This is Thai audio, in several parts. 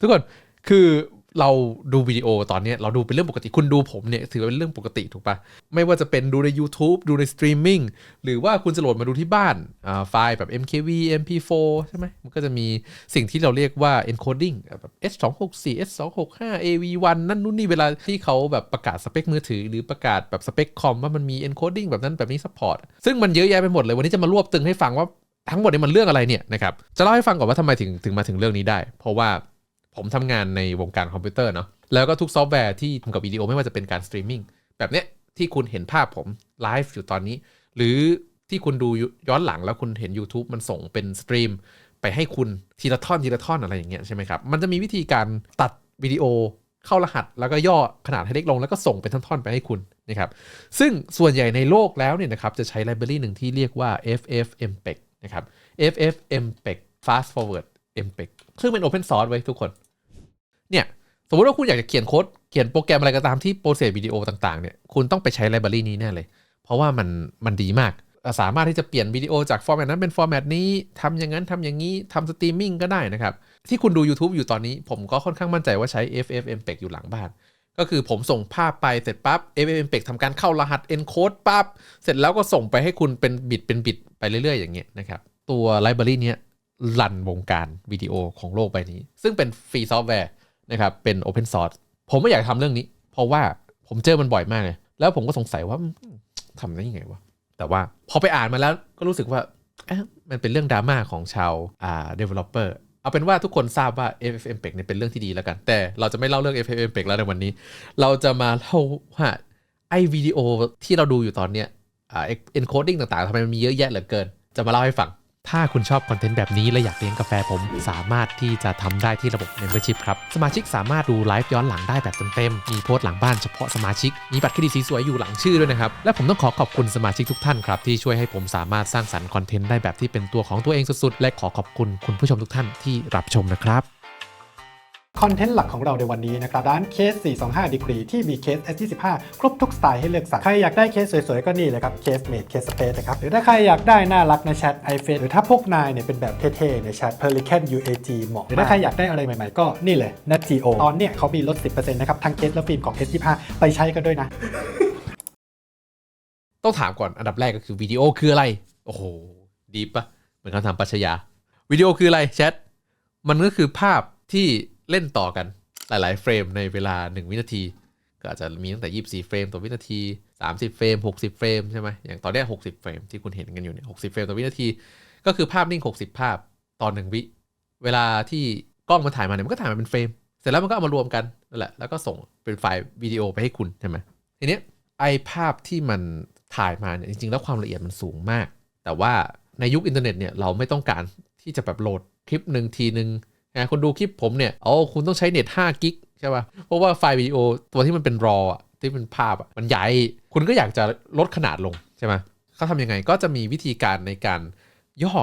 ทุกคนคือเราดูวิดีโอตอนนี้เราดูเป็นเรื่องปกติคุณดูผมเนี่ยถือว่าเป็นเรื่องปกติถูกปะไม่ว่าจะเป็นดูใน YouTube ดูในสตรีมมิ่งหรือว่าคุณจะโหลดมาดูที่บ้านอ่าไฟล์แบบ MKV MP4 ใช่ไหมมันก็จะมีสิ่งที่เราเรียกว่า encoding แบบ H264 H265 AV1 นั่นนู่นนี่เวลาที่เขาแบบประกาศสเปคมือถือ หรือประกาศแบบสเปคคอมว่ามันมี encoding แบบนั้นแบบนี้ support ซึ่งมันเยอะแยะไปหมดเลยวันนี้จะมารวบตึงให้ฟังว่าทั้งหมดนี้มันเรื่องอะไรเนี่ยนะครับจะเล่าให้ฟังก่อนว่าทำไมถึงถึงมาถึงเรื่องนี้ได้ เพราะว่า ผมทำงานในวงการคอมพิวเตอร์เนาะแล้วก็ทุกซอฟต์แวร์ที่ทำกับวิดีโอไม่ว่าจะเป็นการสตรีมมิ่งแบบเนี้ยที่คุณเห็นภาพผมไลฟ์อยู่ตอนนี้ หรือที่คุณดูย้อนหลังแล้วคุณเห็น YouTube มันส่งเป็นสตรีมไปให้คุณทีละท่อนทีละท่อนอะไรอย่างเงี้ยใช่ไหมครับ มันจะมีวิธีการตัดวิดีโอเข้ารหัสแล้วก็ย่อขนาดให้เล็กลง แล้วก็ส่งเป็นท่อนๆไปให้คุณนะครับซึ่งส่วนใหญ่ในโลกแล้วเนี่ยนะครับจะใช้ไลบรารีหนึ่งที่เรียกว่า FFmpeg นะครับ FFmpeg Fast Forward Mpeg ซึ่งเป็น Open Source ไว้ทุกคน เนี่ย สมมติว่าคุณอยากจะเขียนโค้ด เขียนโปรแกรมอะไรก็ตามที่โปรเซสวิดีโอต่างๆเนี่ย คุณต้องไปใช้ไลบรารีนี้แน่เลย เพราะว่ามันมันดีมาก สามารถที่จะเปลี่ยนวิดีโอจากฟอร์แมตนั้นเป็นฟอร์แมตนี้ทำอย่างนั้นทำอย่างนี้ทำสตรีมมิ่งก็ได้นะครับ ที่คุณดู YouTube อยู่ตอนนี้ ผมก็ค่อนข้างมั่นใจว่าใช้ FFmpeg อยู่หลังบ้าน ก็คือผมส่งภาพไปเสร็จปั๊บ FFmpeg ทำการเข้ารหัส encode ปั๊บเสร็จแล้วก็ส่งไปให้คุณเป็นบิตเป็นบิตไปเรื่อย ๆ อย่างเงี้ยนะครับตัวไลบรารีเนี้ย รันวงการวิดีโอของโลกใบนี้ ซึ่งเป็นฟรีซอฟต์แวร์นะครับเป็น Open Source ผมไม่อยากทำเรื่องนี้ เพราะว่าผมเจอมันบ่อยมากเลย แล้วผมก็สงสัยว่าทำได้ยังไงวะ แต่ว่าพอไปอ่านมาแล้วก็รู้สึกว่ามันเป็นเรื่องดราม่าของชาวอ่า developer เอาเป็นว่าทุกคนทราบว่า FFmpeg เนี่ยเป็นเรื่องที่ดีแล้วกัน แต่เราจะไม่เล่าเรื่อง FFmpeg แล้วในวันนี้ เราจะมาเล่าว่าไอ้วิดีโอที่เราดูอยู่ตอนเนี้ยอ่า encoding ต่างๆทำไมมันมีเยอะแยะเหลือเกิน จะมาเล่าให้ฟัง ถ้าคุณชอบคอนเทนต์แบบนี้และอยากเลี้ยงกาแฟผมสามารถที่จะทำได้ที่ระบบ Membership ครับ สมาชิกสามารถดูไลฟ์ย้อนหลังได้แบบเต็มๆ มีโพสต์หลังบ้านเฉพาะสมาชิก มีบัตรเครดิตสีสวยอยู่หลังชื่อด้วยนะครับ และผมต้องขอขอบคุณสมาชิกทุกท่านครับ ที่ช่วยให้ผมสามารถสร้างสรรค์คอนเทนต์ได้แบบที่เป็นตัวของตัวเองสุดๆ และขอขอบคุณคุณผู้ชมทุกท่านที่รับชมนะครับ คอนเทนต์หลักของเราในวันนี้นะครับร้านเคส 425 Degree ที่มีเคส S25 ครบทุกสไตล์ให้เลือกสรรใครอยากได้เคสสวยๆ ก็นี่เลยครับเคสเมดเคสสเปซนะครับ หรือถ้าใครอยากได้น่ารักในแชท iFace หรือถ้าพวกนายเนี่ยเป็นแบบเท่ๆในแชท Pelican UAG เหมาะ หรือถ้าใครอยากได้อะไรใหม่ๆ ก็นี่เลย NetGeo ตอนเนี้ยเขามีลด 10%นะครับทั้งเคสและฟิล์มของ S25 ไปใช้กันด้วยนะ ต้องถามก่อนอันดับแรกก็คือวิดีโอคืออะไร โอ้โห ดีปะเหมือนคำถามปรัชญาวิดีโอคืออะไรแชทมันก็คือภาพที่ เล่นต่อกันหลาย ๆ เฟรมในเวลา 1 วินาที ก็อาจจะมีตั้งแต่ 24 เฟรมต่อวินาที 30 เฟรม 60 เฟรมใช่ไหมอย่างตอนนี้60 เฟรมที่คุณเห็นกันอยู่เนี่ย60 เฟรมต่อวินาที ก็คือภาพนิ่ง 60 ภาพต่อหนึ่งวิ เวลาที่กล้องมันถ่ายมาเนี่ยมันก็ถ่ายมาเป็นเฟรม เสร็จแล้วมันก็เอามารวมกันนั่นแหละ แล้วก็ส่งเป็นไฟล์วิดีโอไปให้คุณใช่ไหมทีเนี้ยไอภาพที่มันถ่ายมาเนี่ยจริง ๆ แล้วความละเอียดมันสูงมาก แต่ว่าในยุคอินเทอร์เน็ตเนี่ยเราไม่ต้องการที่จะแบบโหลดคลิปหนึ่งทีหนึ่ง นะคุณดูคลิปผมเนี่ยอ๋อคุณต้องใช้เน็ต5กิกใช่ป่ะเพราะว่าไฟล์วิดีโอตัวที่มันเป็นรออะที่เป็นภาพอะมันใหญ่คุณก็อยากจะลดขนาดลงใช่ไหมเขาทำยังไงก็จะมีวิธีการในการย่อ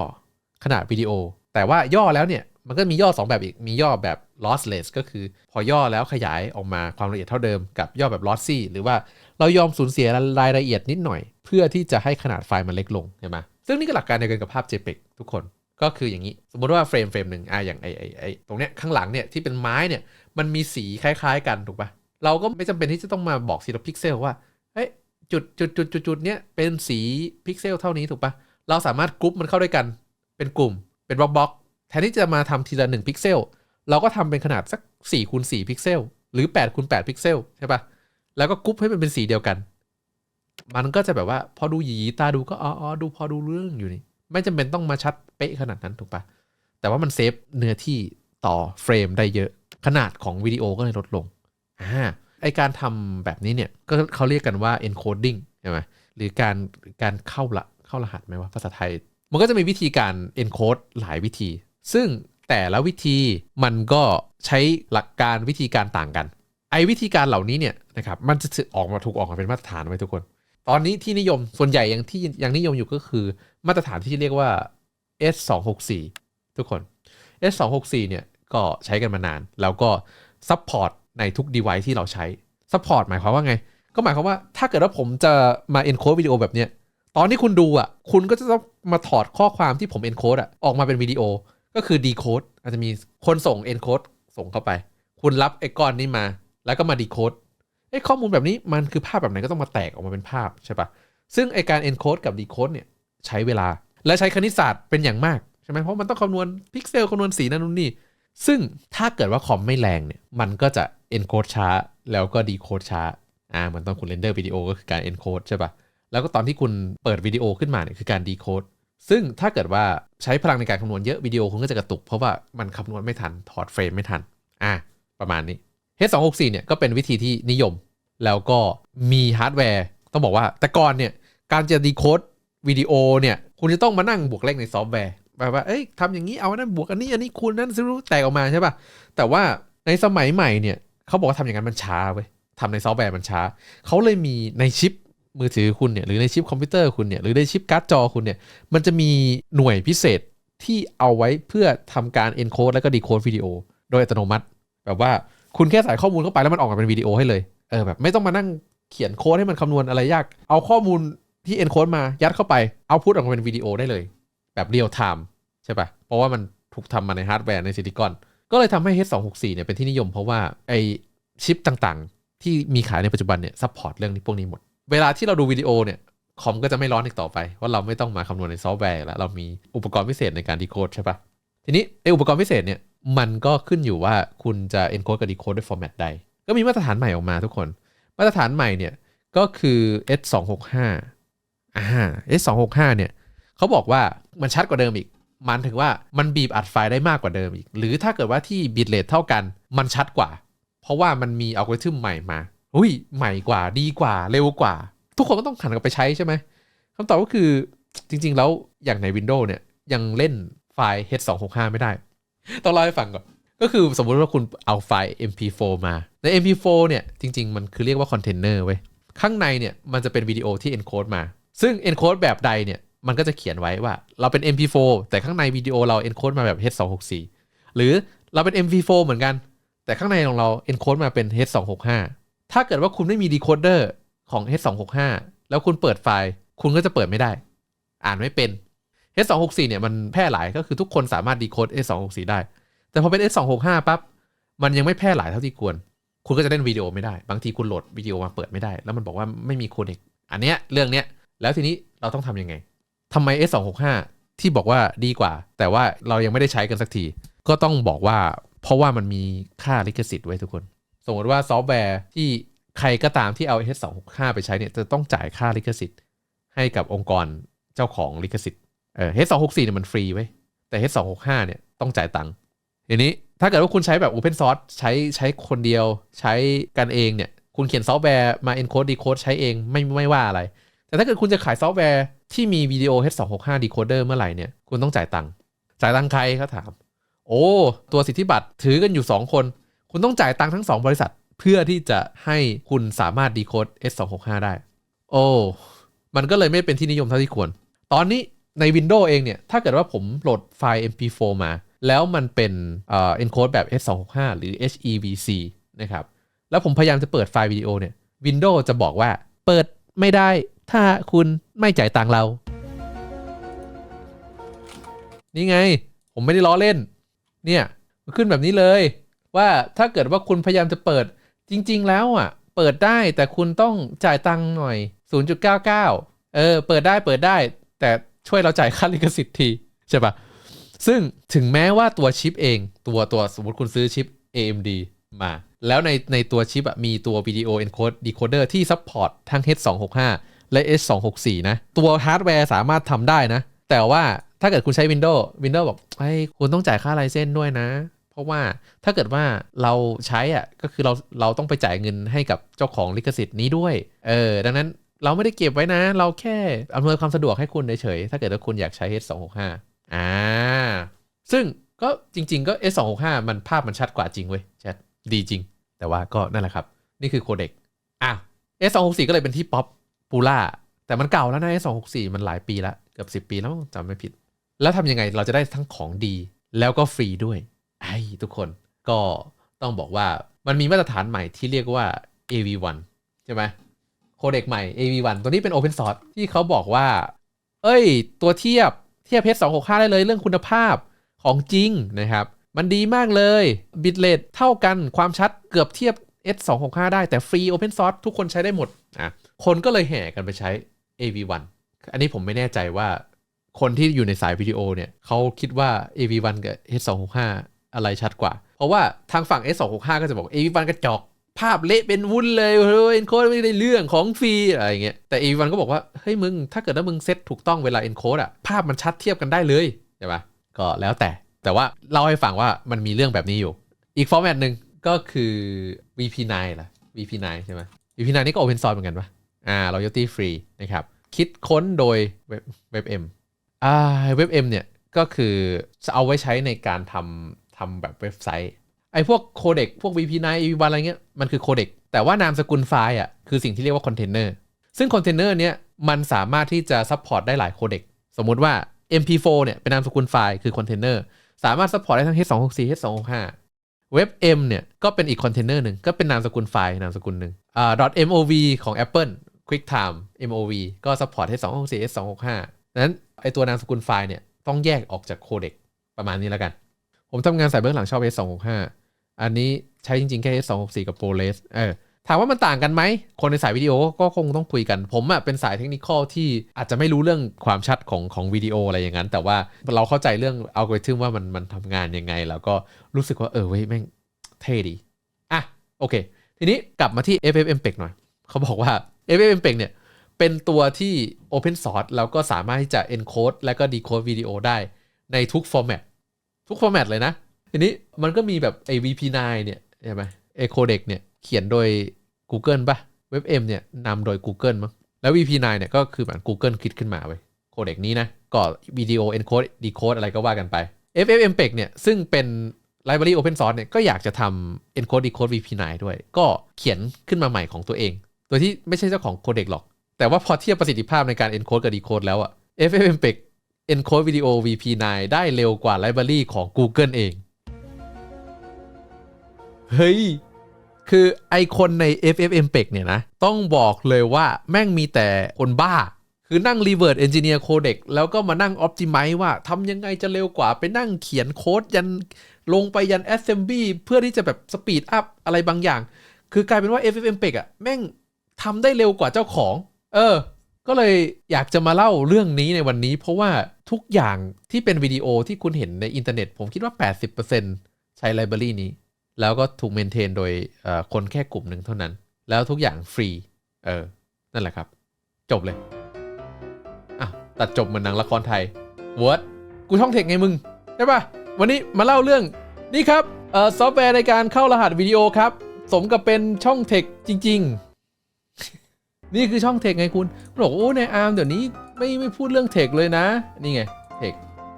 ขนาดวิดีโอ แต่ว่าย่อแล้วเนี่ยมันก็มีย่อ 2 แบบอีก มีย่อแบบ lossless ก็คือพอย่อแล้วขยายออกมาความละเอียดเท่าเดิมกับย่อแบบ lossy หรือว่าเรายอมสูญเสียรายละเอียดนิดหน่อย เพื่อที่จะให้ขนาดไฟล์มันเล็กลงใช่ไหมซึ่งนี่ก็หลักการเดียวกันกับภาพ JPEG ทุกคน ก็คืออย่างนี้ สมมติว่าเฟรมเฟรมหนึ่งอะอย่างไอไอไอตรงเนี้ยข้างหลังเนี่ยที่เป็นไม้เนี่ยมันมีสีคล้ายๆ กันถูกปะเราก็ไม่จำเป็นที่จะต้องมาบอกสีละพิกเซลว่าเฮ้ยจุดจุดจุดจุดจุดเนี้ยเป็นสีพิกเซลเท่านี้ถูกปะเราสามารถกรุ๊ปมันเข้าด้วยกันเป็นกลุ่มเป็นบล็อกบล็อกแทนที่จะมาทำทีละ1พิกเซลเราก็ทำเป็นขนาดสัก4คูณ4พิกเซลหรือ8คูณ8พิกเซลใช่ปะแล้วก็กรุ๊ปให้มันเป็นสีเดียวกัน มันก็จะแบบว่าพอดูหยีตาดูก็อ๋ออ๋อดูพอดูเรื่องอยู่นี่ ไม่จำเป็นต้องมาชัด เป๊ะขนาดนั้นถูกปะแต่ว่ามันเซฟเนื้อที่ต่อเฟรมได้เยอะขนาดของวิดีโอก็เลยลดลงอ่าไอการทำแบบนี้เนี่ยก็เขาเรียกกันว่า encoding ใช่ไหมหรือการการเข้าละเข้ารหัสไหมว่าภาษาไทย มันก็จะมีวิธีการ encode หลายวิธี ซึ่งแต่ละวิธีมันก็ใช้หลักการวิธีการต่างกัน ไอวิธีการเหล่านี้เนี่ยนะครับมันจะออกมาถูกออกมาเป็นมาตรฐานไว้ทุกคน ตอนนี้ที่นิยมส่วนใหญ่ยังที่ยังนิยมอยู่ก็คือมาตรฐานที่เรียกว่า S264 ทุกคน S264 เนี่ยก็ใช้กันมานาน แล้วก็ซัพพอร์ตในทุก device ที่เราใช้ซัพพอร์ตหมายความว่าไง ก็หมายความว่าถ้าเกิดว่าผมจะมา encode วิดีโอแบบเนี้ยตอนที่คุณดูอะ คุณก็จะต้องมาถอดข้อความที่ผม encode อะ ออกมาเป็นวิดีโอ ก็คือ decode อาจจะมีคนส่ง encode ส่งเข้าไป คุณรับไอ้ก้อนนี้มา แล้วก็มาดีโคดไอ้ข้อมูลแบบนี้มันคือภาพแบบไหนก็ต้องมาแตกออกมาเป็นภาพใช่ปะซึ่งไอการ encode กับ decode เนี่ยใช้เวลา และใช้คณิตศาสตร์เป็นอย่างมากใช่ไหมเพราะมันต้องคำนวณพิกเซลคำนวณสีนั่นนู่นนี่ ซึ่งถ้าเกิดว่าคอมไม่แรงเนี่ยมันก็จะ encode ช้า แล้วก็ decode ช้าอ่าเหมือนตอนคุณเรนเดอร์วิดีโอก็คือการ encode ใช่ปะแล้วก็ตอนที่คุณเปิดวิดีโอขึ้นมาเนี่ยคือการ decode ซึ่งถ้าเกิดว่าใช้พลังในการคำนวณเยอะวิดีโอคุณก็จะกระตุก เพราะว่ามันคำนวณไม่ทันถอดเฟรมไม่ทันอ่าประมาณนี้ H264 เนี่ยก็เป็นวิธีที่นิยม แล้วก็มีฮาร์ดแวร์ ต้องบอกว่าแต่ก่อนเนี่ยการจะดีโคดวิดีโอเนี่ย คุณจะต้องมานั่งบวกเลขในซอฟต์แวร์แบบว่าเอ้ยทำอย่างนี้เอาอันนั้นบวกอันนี้อันนี้คูณนั้นซื้อแตกออกมาใช่ป่ะแต่ว่าในสมัยใหม่เนี่ยเขาบอกว่าทำอย่างนั้นมันช้าเว้ยทำในซอฟต์แวร์มันช้าเขาเลยมีในชิปมือถือคุณเนี่ยหรือในชิปคอมพิวเตอร์คุณเนี่ยหรือในชิปการ์ดจอคุณเนี่ยมันจะมีหน่วยพิเศษที่เอาไว้เพื่อทำการ encode แล้วก็ decode วิดีโอ โดยอัตโนมัติ แบบว่าคุณแค่ใส่ข้อมูลเข้าไปแล้วมันออกมาเป็นวิดีโอให้เลยเออแบบไม่ต้องมานั่งเขียนโค้ดให้มันคำนวณอะไรยาก เอาข้อมูล ที่ encode มายัดเข้าไปเอาพุทออกมาเป็นวิดีโอได้เลย แบบเรียลไทม์ใช่ปะเพราะว่ามันถูกทำมาในฮาร์ดแวร์ในซิลิคอน ก็เลยทำให้ H264 เนี่ยเป็นที่นิยมเพราะว่าไอชิปต่างๆ ที่มีขายในปัจจุบันเนี่ยซัพพอร์ตเรื่องนี้พวกนี้หมด เวลาที่เราดูวิดีโอเนี่ยคอมก็จะไม่ร้อนอีกต่อไปว่าเราไม่ต้องมาคำนวณในซอฟต์แวร์แล้วเรามีอุปกรณ์พิเศษในการดีโคดใช่ปะทีนี้ไออุปกรณ์พิเศษเนี่ยมันก็ขึ้นอยู่ว่าคุณจะ encode กับ decode ด้วยฟอร์แมตใด ก็มีมาตรฐานใหม่ออกมาทุกคน มาตรฐานใหม่เนี่ยก็คือ S265 อ่า S265 เนี่ยเขาบอกว่ามันชัดกว่าเดิมอีก มันถึงว่ามันบีบอัดไฟล์ได้มากกว่าเดิมอีก หรือถ้าเกิดว่าที่บิตเรทเท่ากันมันชัดกว่า เพราะว่ามันมีอัลกอริทึมใหม่มาอุ้ยใหม่กว่าดีกว่าเร็วกว่า ทุกคนก็ต้องหันกลับไปใช้ใช่ไหมคำตอบก็คือจริง ๆ แล้วอย่างใน Windows เนี่ยยังเล่นไฟล์ H265 ไม่ได้ ต้องเล่าให้ฟังก่อน ก็คือสมมุติว่าคุณเอาไฟล์ MP4 มา ใน MP4 เนี่ยจริง ๆ มันคือเรียกว่าคอนเทนเนอร์เว้ย ข้างในเนี่ยมันจะเป็นวิดีโอที่ encode มา ซึ่ง encode แบบใดเนี่ย มันก็จะเขียนไว้ว่าเราเป็น MP4 แต่ข้างในวิดีโอเรา encode มาแบบ H264 หรือเราเป็น MP4 เหมือนกัน แต่ข้างในของเรา encode มาเป็น H265 ถ้าเกิดว่าคุณไม่มี decoder ของ H265 แล้วคุณเปิดไฟล์ คุณก็จะเปิดไม่ได้ อ่านไม่เป็น H264 เนี่ยมันแพร่หลายก็คือทุกคนสามารถ decode H264 ได้ แต่พอเป็น S265 ปั๊บมันยังไม่แพร่หลายเท่าที่ควร คุณก็จะเล่นวิดีโอไม่ได้ บางทีคุณโหลดวิดีโอมาเปิดไม่ได้ แล้วมันบอกว่าไม่มีโคเด็กอันเนี้ยเรื่องเนี้ย แล้วทีนี้เราต้องทำยังไงทำไม S265 ที่บอกว่าดีกว่า แต่ว่าเรายังไม่ได้ใช้กันสักที ก็ต้องบอกว่า เพราะว่ามันมีค่าลิขสิทธิ์ไว้ทุกคน สมมติว่าซอฟต์แวร์ที่ใครก็ตามที่เอา H265 ไปใช้เนี่ยจะต้องจ่ายค่าลิขสิทธิ์ ให้กับองค์กรเจ้าของลิขสิทธิ์เออ H264 เนี่ยมันฟรีไว้แต่ H265 เนี่ยต้องจ่ายตังค์ทีนี้ถ้าเกิดว่าคุณใช้แบบ Open Source ใช้ใช้คนเดียวใช้กันเองเนี่ย คุณเขียนซอฟต์แวร์มา encode decode ใช้เองไม่ไม่ว่าอะไร แต่ถ้าเกิดคุณจะขายซอฟต์แวร์ที่มีวิดีโอ H265 decoder เมื่อไหร่เนี่ยคุณต้องจ่ายตังค์จ่ายตังค์ใครเขาถาม โอ้ตัวสิทธิบัตรถือกันอยู่ 2 คน คุณต้องจ่ายตังค์ทั้ง 2 บริษัท เพื่อที่จะให้คุณสามารถ decode S265 ได้ โอ้มันก็เลยไม่เป็นที่นิยมเท่าที่ควร ตอนนี้ใน Windows เองเนี่ย ถ้าเกิดว่าผมโหลดไฟล์ MP4 มา แล้วมันเป็นเอ่อ encode แบบ H265 หรือ HEVC นะครับ แล้วผมพยายามจะเปิดไฟล์วิดีโอเนี่ย Windows จะบอกว่าเปิดไม่ได้ ถ้าคุณไม่จ่ายตังเรา นี่ไง ผมไม่ได้ล้อเล่น เนี่ยมันขึ้นแบบนี้เลย ว่าถ้าเกิดว่าคุณพยายามจะเปิดจริง ๆ แล้วอะ เปิดได้แต่คุณต้องจ่ายตังค์หน่อย 0.99 เออ เปิดได้เปิดได้ แต่ช่วยเราจ่ายค่าลิขสิทธิ์ทีใช่ปะซึ่งถึงแม้ว่าตัวชิปเอง ตัวตัวสมมติคุณซื้อชิป AMD มา แล้วในในตัวชิปอะมีตัววิดีโอ encode decoder ที่ support ทั้ง H265 และ H264 นะ ตัวฮาร์ดแวร์สามารถทำได้นะ แต่ว่าถ้าเกิดคุณใช้ Windows Windows บอกไอ้ยคุณต้องจ่ายค่าไลเซนส์ด้วยนะ เพราะว่าถ้าเกิดว่าเราใช้อะก็คือเราเราต้องไปจ่ายเงินให้กับเจ้าของลิขสิทธิ์นี้ด้วย เออ ดังนั้นเราไม่ได้เก็บไว้นะ เราแค่อำนวยความสะดวกให้คุณเฉยๆถ้าเกิดว่าคุณอยากใช้ H265 อ่า ซึ่งก็จริง ๆ ก็ S265 มันภาพมันชัดกว่าจริงเว้ยแชทดีจริง แต่ว่าก็นั่นแหละครับ นี่คือโคเด็กอะ S264 ก็เลยเป็นที่ป๊อป ปูล่า แต่มันเก่าแล้วนะ S264 มันหลายปีแล้วเกือบ10ปีแล้วจำไม่ผิด แล้วทำยังไงเราจะได้ทั้งของดี แล้วก็ฟรีด้วย ไอ้ทุกคนก็ต้องบอกว่ามันมีมาตรฐานใหม่ที่เรียกว่า AV1 ใช่ไหมโคเด็กใหม่ AV1 ตัวนี้เป็น Open Source ที่เขาบอกว่า เอ้ย ตัวเทียบเทียบเพจ265 ได้เลยเรื่องคุณภาพของจริงนะครับ มันดีมากเลยบิตเรทเท่ากันความชัดเกือบเทียบ S265 ได้แต่ฟรี Open Source ทุกคนใช้ได้หมดอะคนก็เลยแห่กันไปใช้ AV1 อันนี้ผมไม่แน่ใจว่าคนที่อยู่ในสายวิดีโอเนี่ยเขาคิดว่า AV1 กับ S265 อะไรชัดกว่า เพราะว่าทางฝั่ง S265 ก็จะบอก AV1 กระจอกภาพเละเป็นวุ้นเลยเฮ้ย encode ไม่ได้เรื่องของฟรีอะไรเงี้ยแต่ AV1 ก็บอกว่า เฮ้ยมึง ถ้าเกิดว่ามึงเซตถูกต้องเวลา encode อะภาพมันชัดเทียบกันได้เลย ใช่ปะก็แล้วแต่แต่ว่าเล่าให้ฟังว่ามันมีเรื่องแบบนี้อยู่ อีกฟอร์แมตหนึ่ง ก็คือ VP9 ล่ะ VP9 ใช่ไหม VP9 นี่ก็ Open Source เหมือนกันปะอ่า royalty free นะครับ คิดค้นโดย Web WebM อ่า WebM เนี่ย ก็คือจะเอาไว้ใช้ในการทำทำแบบเว็บไซต์ ไอ้พวกโคเด็กพวก VP9 EV1 อะไรเงี้ย มันคือโคเด็กแต่ว่านามสกุลไฟล์อะ คือสิ่งที่เรียกว่าคอนเทนเนอร์ ซึ่งคอนเทนเนอร์เนี้ย มันสามารถที่จะซัพพอร์ตได้หลายโคเด็กสมมุติว่า MP4 เนี่ย เป็นนามสกุลไฟล์ คือคอนเทนเนอร์ สามารถซัพพอร์ตได้ทั้ง H264 H265 เว็บ M เนี่ยก็เป็นอีกคอนเทนเนอร์หนึ่งก็เป็นนามสกุลไฟล์นามสกุลหนึ่งอ่า .mov ของ Apple QuickTime MOV ก็ซัพพอร์ตให้ 264s 265นั้นไอตัวนามสกุลไฟล์เนี่ยต้องแยกออกจากโคเด็กประมาณนี้แล้วกัน ผมทำงานสายเบื้องหลังชอบ S265 อันนี้ใช้จริงๆ แค่ S264 กับ ProRes เออ ถามว่ามันต่างกันไหม คนในสายวิดีโอก็คงต้องคุยกัน ผมอะเป็นสายเทคนิคอลที่อาจจะไม่รู้เรื่องความชัดของของวิดีโออะไรอย่างนั้น แต่ว่าเราเข้าใจเรื่องอัลกอริทึมว่ามันมันทำงานยังไง แล้วก็รู้สึกว่าเออเว้ยแม่งเท่ดี อะโอเค ทีนี้กลับมาที่ FFmpeg หน่อย เขาบอกว่า FFmpeg เนี่ยเป็นตัวที่ Open Source แล้วก็สามารถที่จะ encode และก็ decode วิดีโอได้ในทุก format ทุก format เลยนะ ทีนี้มันก็มีแบบไอ้ VP9 เนี่ยใช่ไหมไอ้ codec เนี่ยเขียนโดย Google ปะ WebM เอ็มเนี่ยนำโดย Google มั้งแล้ว VP9 เนี่ยก็คือเหมือน Google คิดขึ้นมาเว้โคเด็กนี้นะก็วิดีโอ encode decode อะไรก็ว่ากันไป FFmpeg เนี่ยซึ่งเป็น library open source เนี่ยก็อยากจะทำ encode decode VP9 ด้วย ก็เขียนขึ้นมาใหม่ของตัวเอง โดยที่ไม่ใช่เจ้าของโคเด็กหรอก แต่ว่าพอเทียบประสิทธิภาพในการ encode กับ decode แล้วอะ FFmpeg encode วิดีโอ VP9 ได้เร็วกว่า library ของ Google เอง เฮ้ย คือไอคนใน FFmpeg เนี่ยนะ ต้องบอกเลยว่าแม่งมีแต่คนบ้า คือนั่ง reverse engineer codec แล้วก็มานั่ง optimize ว่าทำยังไงจะเร็วกว่าไปนั่งเขียนโค้ดยันลงไปยัน assembly เพื่อที่จะแบบ speed up อะไรบางอย่าง คือกลายเป็นว่า FFmpeg อะแม่งทำได้เร็วกว่าเจ้าของ เออ ก็เลยอยากจะมาเล่าเรื่องนี้ในวันนี้ เพราะว่าทุกอย่างที่เป็นวิดีโอที่คุณเห็นในอินเทอร์เน็ต ผมคิดว่า 80%ใช้ไลบรารีนี้ แล้วก็ถูกเมนเทนโดยคนแค่กลุ่มหนึ่งเท่านั้น แล้วทุกอย่างฟรี เออ นั่นแหละครับ จบเลย อะ ตัดจบเหมือนหนังละครไทยเวิร์ดกูช่องเทคไงมึง ใช่ปะวันนี้มาเล่าเรื่องนี่ครับเอ่อซอฟต์แวร์ในการเข้ารหัสวิดีโอครับ สมกับเป็นช่องเทคจริง ๆ นี่คือช่องเทคไงคุณคุณบอกว่าโอ้ในอาร์มเดี๋ยวนี้ไม่ไม่พูดเรื่องเทคเลยนะ นี่ไงเทค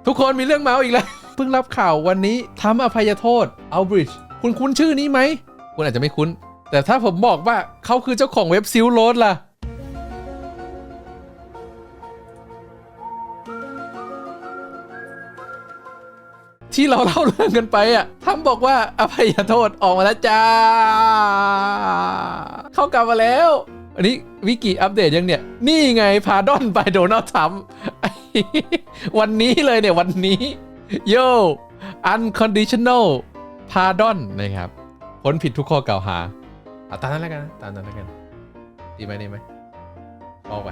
ทุกคนมีเรื่องเมาส์อีกแล้ว เพิ่งรับข่าววันนี้ทำอภัยโทษเอาบริดจ์ คุณคุ้นชื่อนี้ไหม คุณอาจจะไม่คุ้น แต่ถ้าผมบอกว่าเขาคือเจ้าของเว็บซิลโรดล่ะ ที่เราเล่าเรื่องกันไปอะทำบอกว่าอภัยโทษออกมาแล้วจ้า เข้ากลับมาแล้ว อันนี้วิกิอัปเดตยังเนี่ย นี่ไงพาดอนไปโดนัลด์ทรัมป์วันนี้เลยเนี่ยวันนี้โย unconditional พาดอนนะครับพ้นผิดทุกข้อกล่าวหาเอาตามนั้นแล้วกันนะตามนั้นแล้วกัน ดีไหมดีไหมเอไป